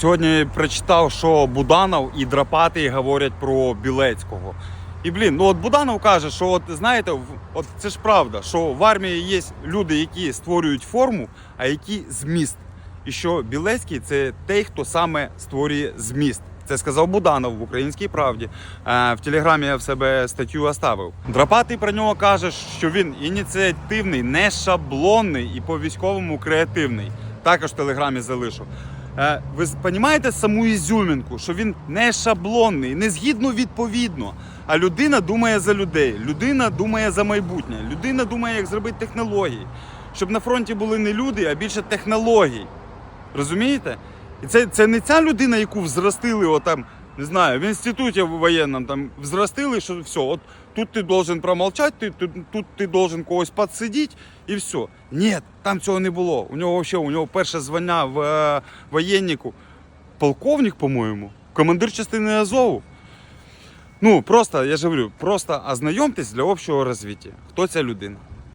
Сьогодні прочитав, що Буданов і Драпатий говорять про Білецького. І блін, ну от Буданов каже, що от знаєте, от це ж правда, що в армії є люди, які створюють форму, а які зміст. І що Білецький це той, хто саме створює зміст. Це сказав Буданов в українській правді. Е, В телеграмі я в себе статтю оставив. Драпатий про нього каже, що він ініціативний, не шаблонний і по військовому креативний. Також в телеграмі залишу. Е, Ви розумієте саму ізюмінку, що він не шаблонний, не згідно відповідно. А людина думає за людей, людина думає за майбутнє, людина думає, як зробити технології. Щоб на фронті були не люди, а більше технологій. Розумієте? І це, це не ця людина, яку взростили отам, не знаю, в інституті воєнному там взростили, що все, от тут ти должен промолчати, ти, тут, тут ти должен когось підсидіти і все. Ні, там цього не було. У нього ще, у нього перше звання в е, воєннику. Полковник, по-моєму, командир частини Азову. Ну, просто, я ж говорю, просто ознайомтесь для общого розвиття. Хто ця людина?